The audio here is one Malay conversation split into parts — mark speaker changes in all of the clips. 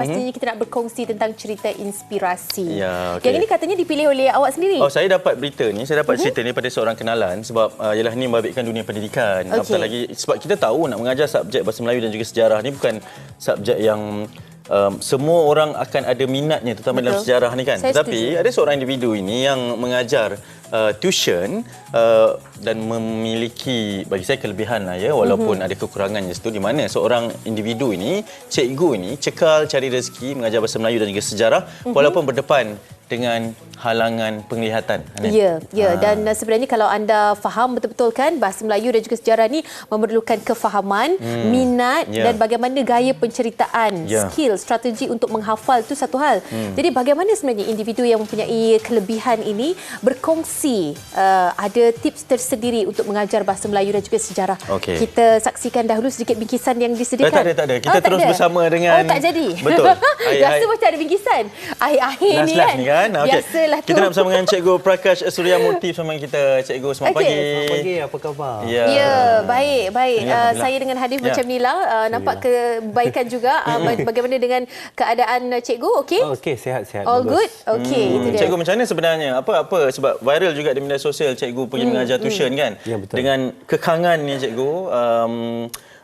Speaker 1: Pastinya kita nak berkongsi tentang cerita inspirasi.
Speaker 2: Ya, okey.
Speaker 1: Yang ini katanya dipilih oleh awak sendiri.
Speaker 2: Oh, saya dapat berita ni, saya dapat
Speaker 1: Mhm.
Speaker 2: cerita ni pada seorang kenalan sebab uh, ialah ni membabitkan dunia pendidikan.
Speaker 1: Okey.
Speaker 2: Apatah lagi sebab kita tahu nak mengajar subjek bahasa Melayu dan juga sejarah ni bukan subjek yang um, semua orang akan ada minatnya terutama dalam
Speaker 1: Betul.
Speaker 2: sejarah ni kan.
Speaker 1: Saya
Speaker 2: Tetapi ada seorang individu ini yang mengajar uh, tuition uh, dan memiliki bagi saya kelebihan lah ya walaupun
Speaker 1: Mhm.
Speaker 2: ada kekurangannya situ di mana seorang individu ini cikgu ini cekal cari rezeki mengajar bahasa Melayu dan juga sejarah walaupun berdepan dengan halangan penglihatan. Anin.
Speaker 1: Ya, ya
Speaker 2: Ah.
Speaker 1: dan uh, sebenarnya kalau anda faham betul-betul kan bahasa Melayu dan juga sejarah ni memerlukan kefahaman, minat
Speaker 2: Ya.
Speaker 1: dan bagaimana gaya penceritaan,
Speaker 2: Ya.
Speaker 1: skill, strategi untuk menghafal itu satu hal. Jadi bagaimana sebenarnya individu yang mempunyai kelebihan ini berkongsi uh, ada tips tersendiri untuk mengajar bahasa Melayu dan juga sejarah.
Speaker 2: Okey.
Speaker 1: Kita saksikan dahulu sedikit bingkisan yang disediakan.
Speaker 2: Eh, tak ada, tak ada. Kita
Speaker 1: tak
Speaker 2: terus
Speaker 1: ada?
Speaker 2: bersama dengan-
Speaker 1: Oh, tak jadi.
Speaker 2: Betul.
Speaker 1: Rasa macam ada bingkisan. Akhir-akhir ni kan.
Speaker 2: ni kan. Okey.
Speaker 1: Biasalah tu.
Speaker 2: Kita nak bersama dengan Cikgu Prakash Surya Murti bersama kita. Cikgu, selamat
Speaker 1: Okey.
Speaker 2: pagi.
Speaker 3: Selamat pagi, apa khabar?
Speaker 2: Ya.
Speaker 1: Ya, baik, baik.
Speaker 2: Ya,
Speaker 1: Uh, saya dengan Hadif
Speaker 2: Ya.
Speaker 1: macam inilah. Uh, nampak kebaikan juga. Uh, bagaimana dengan keadaan cikgu? Okey?
Speaker 3: Oh, Okey, sihat-sihat.
Speaker 1: All good? Okey, itu
Speaker 2: Hmm,
Speaker 1: dia.
Speaker 2: cikgu macam mana sebenarnya? Apa apa sebab viral juga di media sosial cikgu pergi
Speaker 1: Hmm,
Speaker 2: mengajar tuition kan?
Speaker 3: Ya, betul.
Speaker 2: Dengan kekangan ni cikgu um,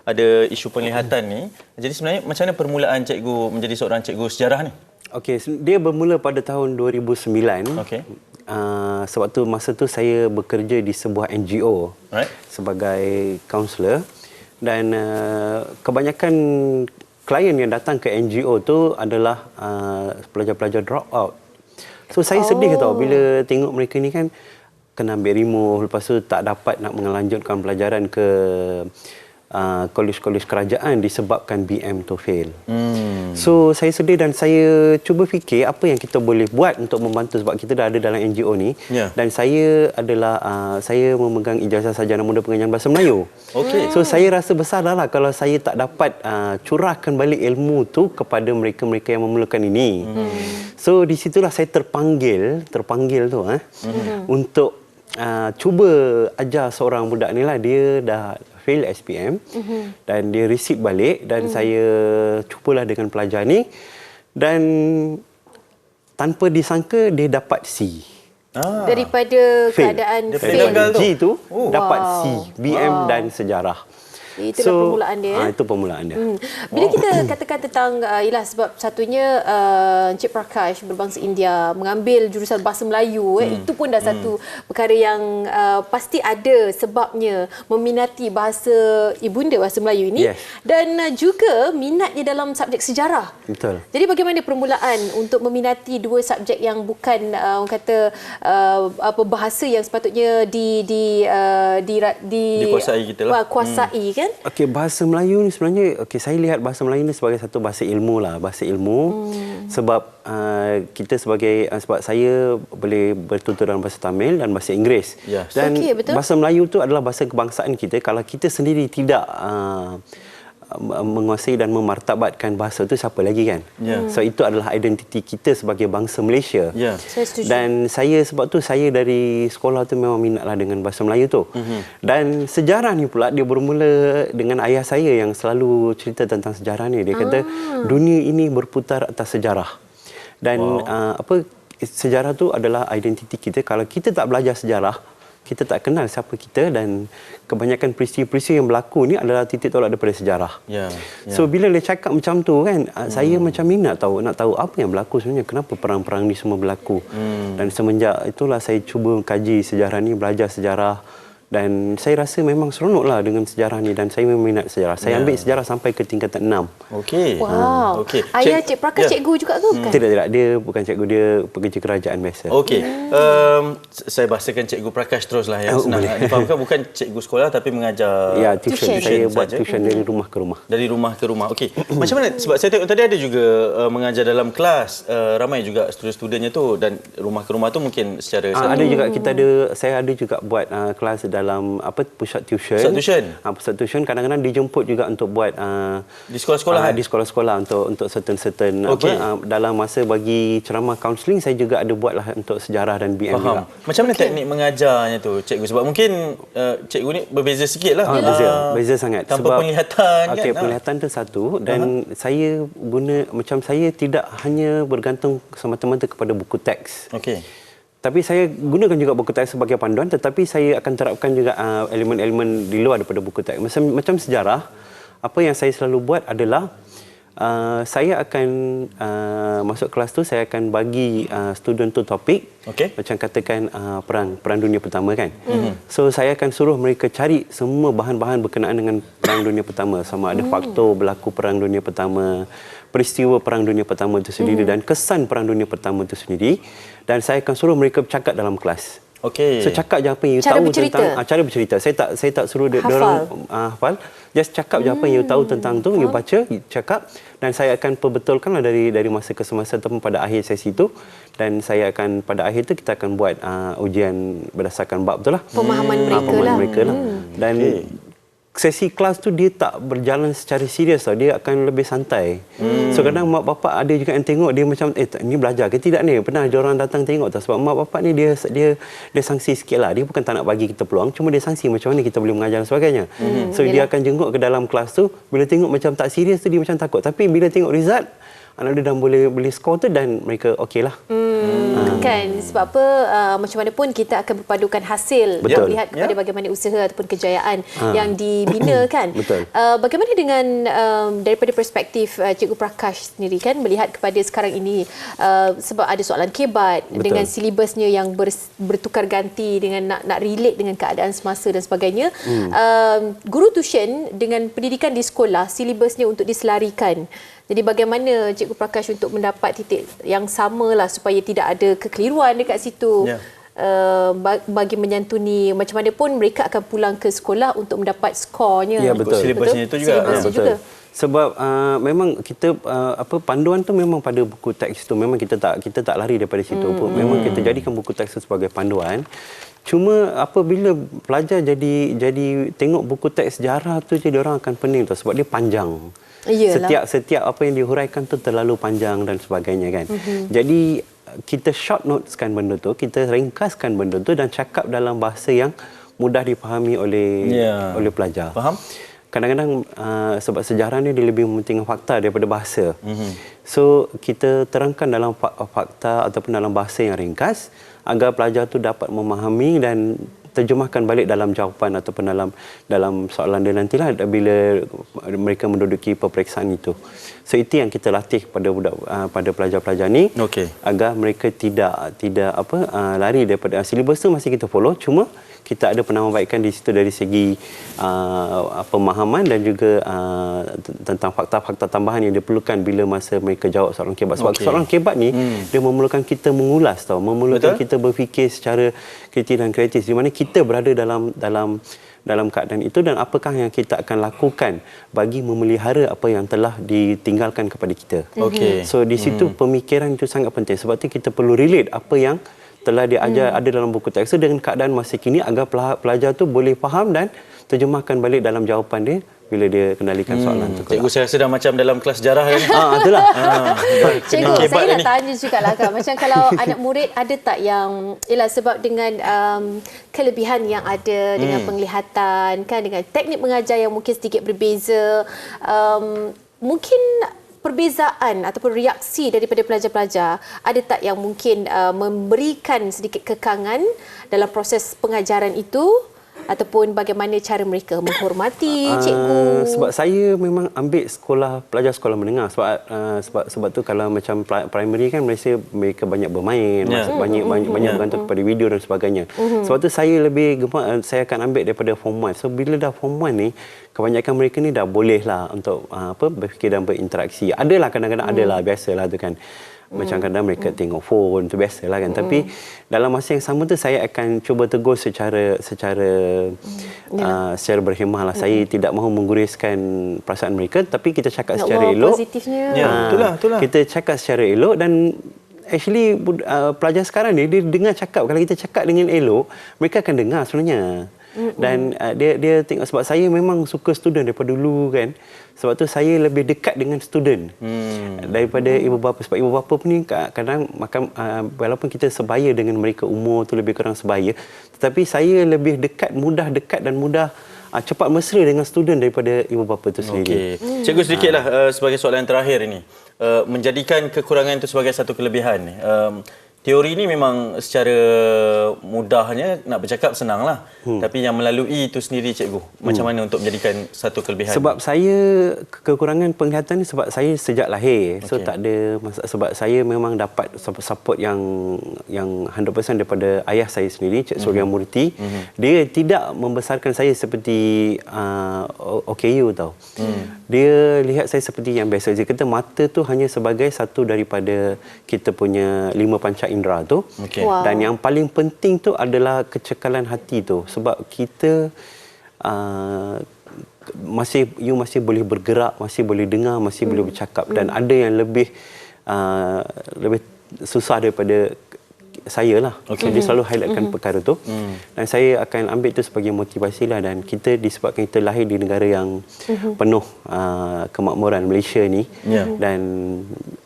Speaker 2: ada isu penglihatan ni. Jadi sebenarnya macam mana permulaan cikgu menjadi seorang cikgu sejarah ni?
Speaker 3: Okey, dia bermula pada tahun 2009.
Speaker 2: Okey.
Speaker 3: Uh, sebab tu masa tu saya bekerja di sebuah NGO
Speaker 2: Right.
Speaker 3: sebagai kaunselor dan uh, kebanyakan klien yang datang ke NGO tu adalah uh, pelajar-pelajar drop out. So saya oh. sedih tau bila tengok mereka ni kan kena ambil remove lepas tu tak dapat nak melanjutkan pelajaran ke uh, kolej-kolej kerajaan disebabkan BM tu fail. Hmm. So saya sedih dan saya cuba fikir apa yang kita boleh buat untuk membantu sebab kita dah ada dalam NGO ni
Speaker 2: Ya.
Speaker 3: dan saya adalah uh, saya memegang ijazah sarjana muda pengajaran bahasa Melayu.
Speaker 2: Okey.
Speaker 3: So saya rasa besar dah lah kalau saya tak dapat uh, curahkan balik ilmu tu kepada mereka-mereka yang memerlukan ini. Hmm. So di situlah saya terpanggil, terpanggil tu eh hmm. untuk uh, cuba ajar seorang budak ni lah dia dah fail SPM mm-hmm. dan dia receipt balik dan mm. saya cubalah dengan pelajar ni dan tanpa disangka dia dapat C.
Speaker 2: Ah.
Speaker 1: Daripada
Speaker 3: Fail.
Speaker 1: keadaan fail.
Speaker 2: tu.
Speaker 3: G tu
Speaker 2: Oh.
Speaker 3: dapat
Speaker 1: Wow.
Speaker 3: C, BM dan sejarah.
Speaker 1: Itulah permulaan dia,
Speaker 3: Ah,
Speaker 1: eh?
Speaker 3: itu permulaan dia.
Speaker 1: Hmm. Bila kita katakan tentang uh, ialah sebab satunya uh, Encik Prakash berbangsa India mengambil jurusan bahasa Melayu eh itu pun dah satu perkara yang uh, pasti ada sebabnya meminati bahasa ibunda bahasa Melayu ini
Speaker 3: Yes.
Speaker 1: dan uh, juga minatnya dalam subjek sejarah.
Speaker 3: Betul.
Speaker 1: Jadi bagaimana permulaan untuk meminati dua subjek yang bukan uh, orang kata uh, apa bahasa yang sepatutnya di di uh, di, di
Speaker 2: Dikuasai kita lah.
Speaker 1: Kuasai kan?
Speaker 3: Okey, bahasa Melayu ni sebenarnya okey saya lihat bahasa Melayu ni sebagai satu bahasa ilmu lah, bahasa ilmu. Hmm. Sebab uh, kita sebagai uh, sebab saya boleh bertutur dalam bahasa Tamil dan bahasa Inggeris.
Speaker 2: Yes.
Speaker 3: Dan
Speaker 1: Okey, betul.
Speaker 3: bahasa Melayu tu adalah bahasa kebangsaan kita. Kalau kita sendiri tidak uh, menguasai dan memartabatkan bahasa tu siapa lagi kan?
Speaker 2: Ya.
Speaker 3: So itu adalah identiti kita sebagai bangsa Malaysia.
Speaker 2: Ya.
Speaker 1: Saya setuju.
Speaker 3: Dan saya sebab tu saya dari sekolah tu memang minatlah dengan bahasa Melayu tu. Mm-hmm. Dan sejarah ni pula dia bermula dengan ayah saya yang selalu cerita tentang sejarah ni. Dia kata dunia ini berputar atas sejarah. Dan wow. uh, apa sejarah tu adalah identiti kita. Kalau kita tak belajar sejarah, kita tak kenal siapa kita dan kebanyakan peristiwa-peristiwa yang berlaku ni adalah titik tolak daripada sejarah.
Speaker 2: Ya, ya.
Speaker 3: So bila dia cakap macam tu kan, hmm. saya macam minat tahu nak tahu apa yang berlaku sebenarnya, kenapa perang-perang ni semua berlaku. Hmm. Dan semenjak itulah saya cuba kaji sejarah ni, belajar sejarah dan saya rasa memang seronoklah dengan sejarah ni dan saya memang minat sejarah. Saya
Speaker 2: Ya.
Speaker 3: ambil sejarah sampai ke tingkatan 6.
Speaker 2: Okey.
Speaker 1: Wow.
Speaker 2: Okey.
Speaker 1: Ayah
Speaker 2: Cik-
Speaker 1: Prakash
Speaker 2: Ya.
Speaker 1: cikgu juga ke bukan?
Speaker 3: Tidak tidak dia bukan cikgu dia pekerja kerajaan biasa.
Speaker 2: Okey. Um, saya bahasakan Cikgu Prakash teruslah ya.
Speaker 3: Oh,
Speaker 2: Senang
Speaker 3: boleh.
Speaker 2: difahamkan bukan cikgu sekolah tapi mengajar
Speaker 3: Ya, tuition.
Speaker 1: tuition.
Speaker 3: Saya buat
Speaker 2: saja.
Speaker 3: tuition dari rumah ke rumah.
Speaker 2: dari rumah ke rumah. Okey. Macam mana sebab saya tengok tadi ada juga uh, mengajar dalam kelas uh, ramai juga student-studentnya tu dan rumah ke rumah tu mungkin secara
Speaker 3: Ah, ada juga kita ada saya ada juga buat uh, kelas dalam apa pusat tuition.
Speaker 2: Pusat tuition?
Speaker 3: Ha, pusat tuition kadang-kadang dijemput juga untuk buat uh,
Speaker 2: Di sekolah-sekolah,
Speaker 3: ah,
Speaker 2: eh?
Speaker 3: di sekolah-sekolah untuk untuk certain-certain
Speaker 2: Okey.
Speaker 3: apa uh, dalam masa bagi ceramah kaunseling saya juga ada buatlah untuk sejarah dan BM juga.
Speaker 2: Faham. Macam mana teknik mengajarnya tu, cikgu? Sebab mungkin uh, cikgu ni berbeza sikit lah.
Speaker 3: Ah, beza, beza sangat.
Speaker 2: Tanpa penglihatan
Speaker 3: okay,
Speaker 2: kan. Ah.
Speaker 3: penglihatan tu satu dan saya guna macam saya tidak hanya bergantung semata-mata kepada buku teks.
Speaker 2: Okey.
Speaker 3: Tapi saya gunakan juga buku teks sebagai panduan tetapi saya akan terapkan juga uh, elemen-elemen di luar daripada buku teks. Macam macam sejarah, apa yang saya selalu buat adalah uh, saya akan uh, masuk kelas tu saya akan bagi uh, student tu topik
Speaker 2: Okey.
Speaker 3: macam katakan uh, perang perang dunia pertama kan. Mm-hmm. So saya akan suruh mereka cari semua bahan-bahan berkenaan dengan perang dunia pertama sama ada faktor berlaku perang dunia pertama, peristiwa perang dunia pertama itu sendiri dan kesan perang dunia pertama itu sendiri dan saya akan suruh mereka bercakap dalam kelas.
Speaker 2: Okey.
Speaker 3: So cakap je apa yang you
Speaker 1: Cara
Speaker 3: tahu
Speaker 1: bercerita?
Speaker 3: tentang ah, cara bercerita. Saya tak saya tak suruh dia
Speaker 1: Hafal.
Speaker 3: orang uh, hafal. Just cakap je apa yang you tahu tentang tu, you baca, you cakap dan saya akan perbetulkanlah dari dari masa ke semasa ataupun pada akhir sesi itu dan saya akan pada akhir tu kita akan buat uh, ujian berdasarkan bab tu lah.
Speaker 1: Pemahaman
Speaker 3: Ah,
Speaker 1: mereka
Speaker 3: pemahaman
Speaker 1: lah.
Speaker 3: mereka lah. Dan sesi kelas tu dia tak berjalan secara serius tau. Dia akan lebih santai. Hmm. So kadang mak bapak ada juga yang tengok dia macam eh tak, ni belajar ke tidak ni? Pernah ada orang datang tengok tak sebab mak bapak ni dia dia dia sangsi sikit lah. Dia bukan tak nak bagi kita peluang, cuma dia sangsi macam mana kita boleh mengajar dan sebagainya. Hmm. So dia akan jenguk ke dalam kelas tu, bila tengok macam tak serius tu dia macam takut. Tapi bila tengok result anak dia dah boleh boleh score tu dan mereka okey lah.
Speaker 1: Hmm, kan sebab apa uh, macam mana pun kita akan berpadukan hasil
Speaker 3: Betul.
Speaker 1: melihat kepada
Speaker 2: Ya.
Speaker 1: bagaimana usaha ataupun kejayaan yang dibina kan
Speaker 3: Betul.
Speaker 1: Uh, bagaimana dengan um, daripada perspektif uh, cikgu Prakash sendiri kan melihat kepada sekarang ini uh, sebab ada soalan kebat
Speaker 3: Betul.
Speaker 1: dengan silibusnya yang ber, bertukar ganti dengan nak nak relate dengan keadaan semasa dan sebagainya
Speaker 3: Hmm.
Speaker 1: um, guru tuition dengan pendidikan di sekolah silibusnya untuk diselarikan jadi bagaimana Cikgu Prakash untuk mendapat titik yang sama lah supaya tidak ada kekeliruan dekat situ.
Speaker 2: Ya.
Speaker 1: Uh, ba- bagi menyantuni macam mana pun mereka akan pulang ke sekolah untuk mendapat skornya.
Speaker 3: Ya, betul.
Speaker 2: Silibusnya itu juga.
Speaker 1: Silibusnya
Speaker 2: Ya,
Speaker 1: juga.
Speaker 3: Sebab uh, memang kita uh, apa panduan tu memang pada buku teks tu memang kita tak kita tak lari daripada situ pun. Memang kita jadikan buku teks tu sebagai panduan. Cuma apabila pelajar jadi jadi tengok buku teks sejarah tu jadi orang akan pening tu sebab dia panjang.
Speaker 1: Iyalah.
Speaker 3: Setiap setiap apa yang dihuraikan tu terlalu panjang dan sebagainya kan. Mm-hmm. Jadi kita short noteskan benda tu, kita ringkaskan benda tu dan cakap dalam bahasa yang mudah dipahami oleh
Speaker 2: Ya.
Speaker 3: oleh pelajar.
Speaker 2: Faham?
Speaker 3: Kadang-kadang uh, sebab sejarah ni dia lebih mementingkan fakta daripada bahasa.
Speaker 2: Mhm.
Speaker 3: Mm-hmm. So kita terangkan dalam fa- fakta ataupun dalam bahasa yang ringkas agar pelajar tu dapat memahami dan terjemahkan balik dalam jawapan ataupun dalam dalam soalan dia nantilah bila mereka menduduki peperiksaan itu. So itu yang kita latih pada budak uh, pada pelajar-pelajar ni
Speaker 2: Okey.
Speaker 3: agar mereka tidak tidak apa uh, lari daripada silibus tu masih kita follow cuma kita ada penambahbaikan di situ dari segi uh, pemahaman dan juga uh, tentang fakta-fakta tambahan yang diperlukan bila masa mereka jawab soalan kebat sebab okay. soalan kebat ni hmm. dia memerlukan kita mengulas tau memerlukan
Speaker 2: Betul.
Speaker 3: kita berfikir secara kritis dan kritis di mana kita berada dalam dalam dalam keadaan itu dan apakah yang kita akan lakukan bagi memelihara apa yang telah ditinggalkan kepada kita.
Speaker 2: Okey.
Speaker 3: So di situ hmm. pemikiran itu sangat penting sebab tu kita perlu relate apa yang telah diajar hmm. ada dalam buku teks dengan keadaan masa kini agar pela- pelajar tu boleh faham dan terjemahkan balik dalam jawapan dia bila dia kendalikan soalan tu.
Speaker 2: Cikgu saya rasa dah macam dalam kelas sejarah kan.
Speaker 3: Ah, itulah.
Speaker 2: Ah,
Speaker 1: Cikgu, saya nak tanya juga lah Kak. Macam kalau anak murid ada tak yang, ialah sebab dengan um, kelebihan yang ada dengan
Speaker 2: Hmm.
Speaker 1: penglihatan, kan dengan teknik mengajar yang mungkin sedikit berbeza, um, mungkin perbezaan ataupun reaksi daripada pelajar-pelajar ada tak yang mungkin uh, memberikan sedikit kekangan dalam proses pengajaran itu ataupun bagaimana cara mereka menghormati cikgu
Speaker 3: Uh, sebab saya memang ambil sekolah pelajar sekolah menengah sebab uh, sebab sebab tu kalau macam pri- primary kan Malaysia mereka banyak bermain yeah. banyak banyak, banyak bergantung kepada video dan sebagainya. Sebab tu saya lebih gemar uh, saya akan ambil daripada form 1. So bila dah form 1 ni kebanyakan mereka ni dah boleh lah untuk uh, apa berfikir dan berinteraksi. Adalah kadang-kadang adalah biasalah tu kan. Macam kadang mereka tengok phone tu biasalah kan. Tapi dalam masa yang sama tu saya akan cuba tegur secara secara uh, secara berhemah lah. Saya tidak mahu mengguriskan perasaan mereka tapi kita cakap
Speaker 1: Ya
Speaker 3: secara elok.
Speaker 1: positifnya.
Speaker 2: Ya,
Speaker 3: Ah,
Speaker 2: itulah, itulah.
Speaker 3: Kita cakap secara elok dan actually uh, pelajar sekarang ni dia dengar cakap kalau kita cakap dengan elok mereka akan dengar sebenarnya. Dan uh, dia dia tengok sebab saya memang suka student daripada dulu kan sebab tu saya lebih dekat dengan student hmm. daripada ibu bapa sebab ibu bapa pun ni kadang makan uh, walaupun kita sebaya dengan mereka umur tu lebih kurang sebaya tetapi saya lebih dekat mudah dekat dan mudah uh, cepat mesra dengan student daripada ibu bapa tu sendiri
Speaker 2: Okey. Cikgu sedikitlah uh, sebagai soalan terakhir ini. Uh, menjadikan kekurangan itu sebagai satu kelebihan. Um, teori ini memang secara mudahnya nak bercakap senanglah. Hmm. Tapi yang melalui itu sendiri cikgu, macam mana untuk menjadikan satu kelebihan?
Speaker 3: Sebab saya kekurangan penglihatan ni sebab saya sejak lahir. So tak ada sebab saya memang dapat support yang yang 100% daripada ayah saya sendiri Cik Surya Murti. Mm-hmm. Dia tidak membesarkan saya seperti uh, OKU tau. Mm. Dia lihat saya seperti yang biasa. Dia kata mata tu hanya sebagai satu daripada kita punya lima panca indera tu.
Speaker 2: Okey.
Speaker 1: Wow.
Speaker 3: Dan yang paling penting tu adalah kecekalan hati tu sebab kita uh, masih you masih boleh bergerak, masih boleh dengar, masih hmm. boleh bercakap dan ada yang lebih uh, lebih susah daripada saya lah. Okay. So, dia selalu highlightkan mm-hmm. perkara tu. Mm. Dan saya akan ambil itu sebagai motivasi lah. Dan kita disebabkan kita lahir di negara yang mm-hmm. penuh uh, kemakmuran Malaysia ni.
Speaker 2: Yeah.
Speaker 3: Dan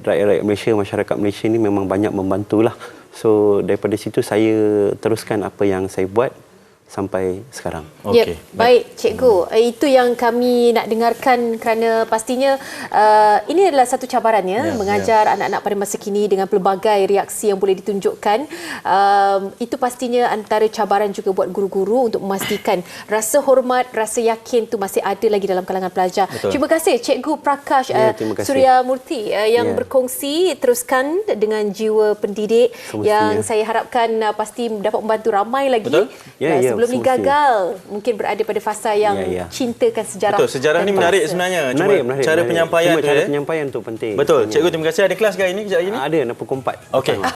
Speaker 3: rakyat-rakyat Malaysia, masyarakat Malaysia ni memang banyak membantulah. So daripada situ saya teruskan apa yang saya buat sampai sekarang.
Speaker 1: Okey. Yep. Baik, cikgu. Hmm. Itu yang kami nak dengarkan kerana pastinya uh, ini adalah satu cabarannya
Speaker 2: Ya,
Speaker 1: mengajar anak-anak pada masa kini dengan pelbagai reaksi yang boleh ditunjukkan. Um, itu pastinya antara cabaran juga buat guru-guru untuk memastikan rasa hormat, rasa yakin tu masih ada lagi dalam kalangan pelajar.
Speaker 2: Betul.
Speaker 1: Terima kasih Cikgu Prakash
Speaker 3: Ya,
Speaker 1: uh. Surya Murti uh, yang
Speaker 3: Ya.
Speaker 1: berkongsi teruskan dengan jiwa pendidik
Speaker 3: Semestinya.
Speaker 1: yang saya harapkan uh, pasti dapat membantu ramai lagi
Speaker 2: Betul.
Speaker 3: Ya,
Speaker 1: uh,
Speaker 3: ya,
Speaker 1: sebelum ni gagal mungkin berada pada fasa yang
Speaker 3: Ya, ya.
Speaker 1: cintakan sejarah.
Speaker 2: Betul, sejarah ni menarik
Speaker 1: bangsa.
Speaker 2: sebenarnya. Cuma
Speaker 3: Menarik, menarik.
Speaker 2: cara
Speaker 3: menarik.
Speaker 2: penyampaian
Speaker 3: Cuma
Speaker 2: tu
Speaker 3: cara
Speaker 2: eh.
Speaker 3: penyampaian tu penting.
Speaker 2: Betul.
Speaker 3: sebenarnya.
Speaker 2: Cikgu terima kasih. Ada kelas ke hari ini kejap lagi ni?
Speaker 3: Ada, nak pukul 4.
Speaker 2: Okey.